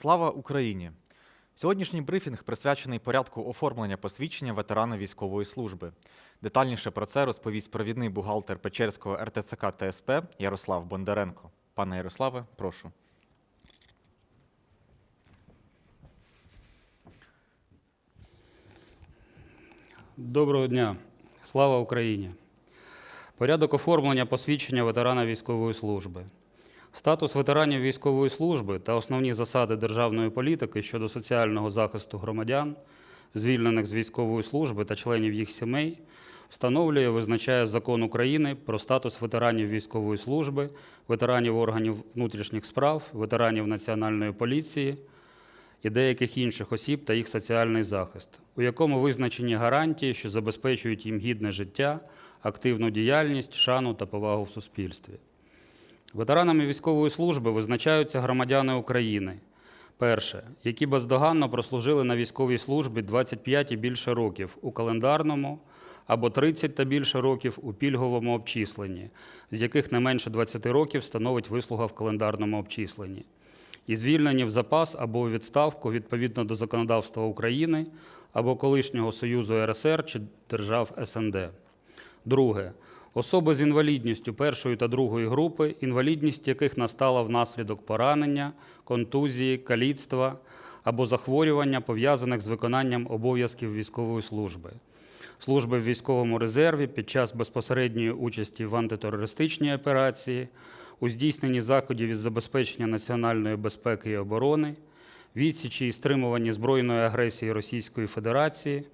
Слава Україні! Сьогоднішній брифінг присвячений порядку оформлення посвідчення ветерана військової служби. Детальніше про це розповість провідний бухгалтер Печерського РТЦК ТСП Ярослав Бондаренко. Пане Ярославе, прошу. Доброго дня. Слава Україні. Порядок оформлення посвідчення ветерана військової служби. Статус ветеранів військової служби та основні засади державної політики щодо соціального захисту громадян, звільнених з військової служби та членів їх сімей, встановлює, визначає закон України про статус ветеранів військової служби, ветеранів органів внутрішніх справ, ветеранів Національної поліції, і деяких інших осіб та їх соціальний захист, у якому визначені гарантії, що забезпечують їм гідне життя, активну діяльність, шану та повагу в суспільстві. Ветеранами військової служби визначаються громадяни України. Перше, які бездоганно прослужили на військовій службі 25 і більше років у календарному або 30 та більше років у пільговому обчисленні, з яких не менше 20 років становить вислуга в календарному обчисленні і звільнені в запас або у відставку відповідно до законодавства України або колишнього Союзу РСР чи держав СНД. Друге. Особи з інвалідністю першої та другої групи, інвалідність яких настала внаслідок поранення, контузії, каліцтва або захворювання, пов'язаних з виконанням обов'язків військової служби. Служби в військовому резерві під час безпосередньої участі в антитерористичній операції, у здійсненні заходів із забезпечення національної безпеки і оборони, відсічі і стримуванні збройної агресії Російської Федерації,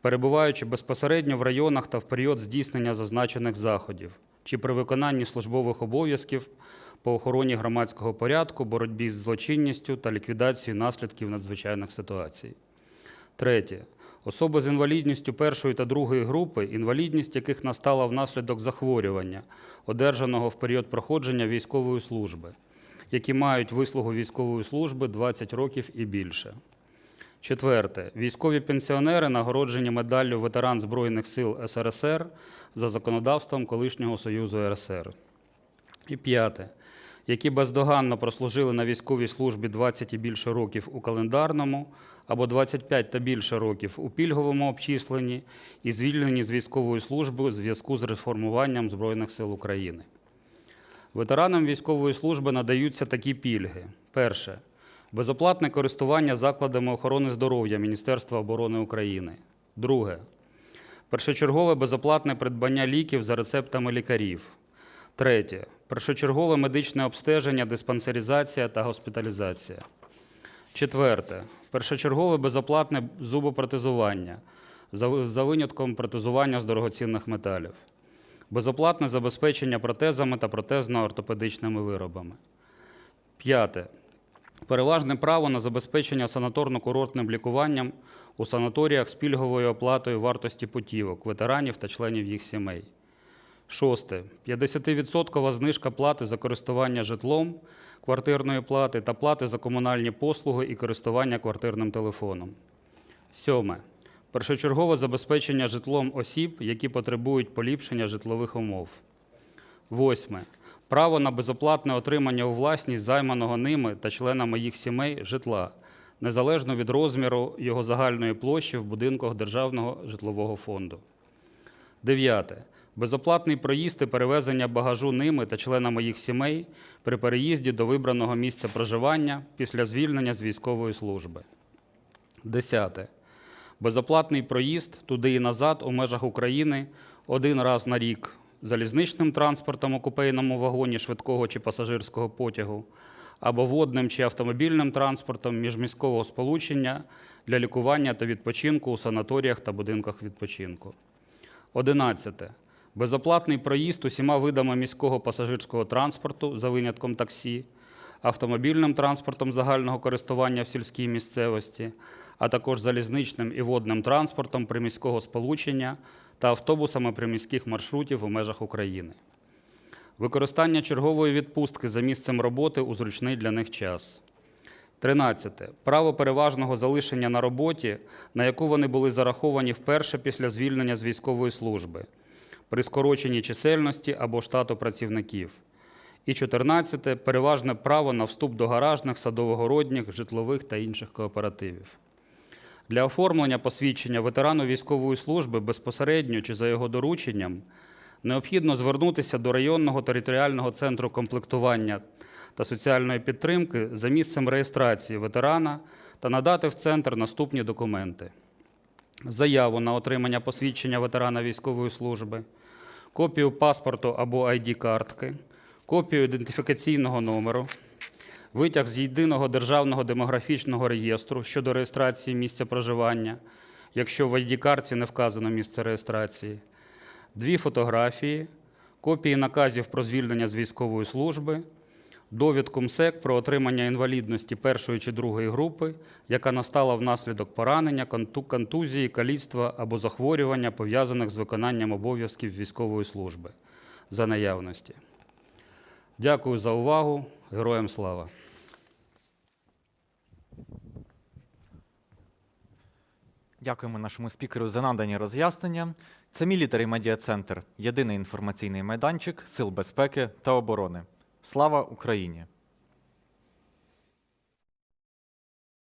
перебуваючи безпосередньо в районах та в період здійснення зазначених заходів, чи при виконанні службових обов'язків по охороні громадського порядку, боротьбі з злочинністю та ліквідації наслідків надзвичайних ситуацій. Третє. Особи з інвалідністю першої та другої групи, інвалідність яких настала внаслідок захворювання, одержаного в період проходження військової служби, які мають вислугу військової служби 20 років і більше. Четверте. Військові пенсіонери, нагороджені медаллю ветеран Збройних сил СРСР за законодавством колишнього Союзу РСР. І п'яте. Які бездоганно прослужили на військовій службі 20 і більше років у календарному або 25 та більше років у пільговому обчисленні і звільнені з військової служби у зв'язку з реформуванням Збройних сил України. Ветеранам військової служби надаються такі пільги: перше безоплатне користування закладами охорони здоров'я Міністерства оборони України. Друге першочергове безоплатне придбання ліків за рецептами лікарів. Третє першочергове медичне обстеження, диспансеризація та госпіталізація. Четверте першочергове безоплатне зубопротезування за винятком протезування з дорогоцінних металів. Безоплатне забезпечення протезами та протезно-ортопедичними виробами. П'яте. Переважне право на забезпечення санаторно-курортним лікуванням у санаторіях з пільговою оплатою вартості путівок, ветеранів та членів їх сімей. Шосте. 50% знижка плати за користування житлом, квартирної плати та плати за комунальні послуги і користування квартирним телефоном. Сьоме. Першочергове забезпечення житлом осіб, які потребують поліпшення житлових умов. Восьме. Право на безоплатне отримання у власність займаного ними та членами їх сімей житла, незалежно від розміру його загальної площі в будинках Державного житлового фонду. Дев'яте. Безоплатний проїзд і перевезення багажу ними та членами їх сімей при переїзді до вибраного місця проживання після звільнення з військової служби. Десяте. Безоплатний проїзд туди і назад у межах України один раз на рік залізничним транспортом у купейному вагоні швидкого чи пасажирського потягу або водним чи автомобільним транспортом міжміського сполучення для лікування та відпочинку у санаторіях та будинках відпочинку. Одинадцяте. Безоплатний проїзд усіма видами міського пасажирського транспорту за винятком таксі, автомобільним транспортом загального користування в сільській місцевості, а також залізничним і водним транспортом приміського сполучення та автобусами приміських маршрутів у межах України. Використання чергової відпустки за місцем роботи у зручний для них час. 13. Право переважного залишення на роботі, на яку вони були зараховані вперше після звільнення з військової служби, при скороченні чисельності або штату працівників, І 14 переважне право на вступ до гаражних, садовогородніх, житлових та інших кооперативів. Для оформлення посвідчення ветерану військової служби безпосередньо чи за його дорученням необхідно звернутися до районного територіального центру комплектування та соціальної підтримки за місцем реєстрації ветерана та надати в центр наступні документи: заяву на отримання посвідчення ветерана військової служби, копію паспорту або ID-картки, копію ідентифікаційного номеру, витяг з єдиного державного демографічного реєстру щодо реєстрації місця проживання, якщо в ID-картці не вказано місце реєстрації, дві фотографії, копії наказів про звільнення з військової служби, довідку МСЕК про отримання інвалідності першої чи другої групи, яка настала внаслідок поранення, контузії, каліцтва або захворювання, пов'язаних з виконанням обов'язків військової служби за наявності. Дякую за увагу. Героям слава! Дякуємо нашому спікеру за надані роз'яснення. Це Мілітарі Медіа Центр, єдиний інформаційний майданчик Сил безпеки та оборони. Слава Україні!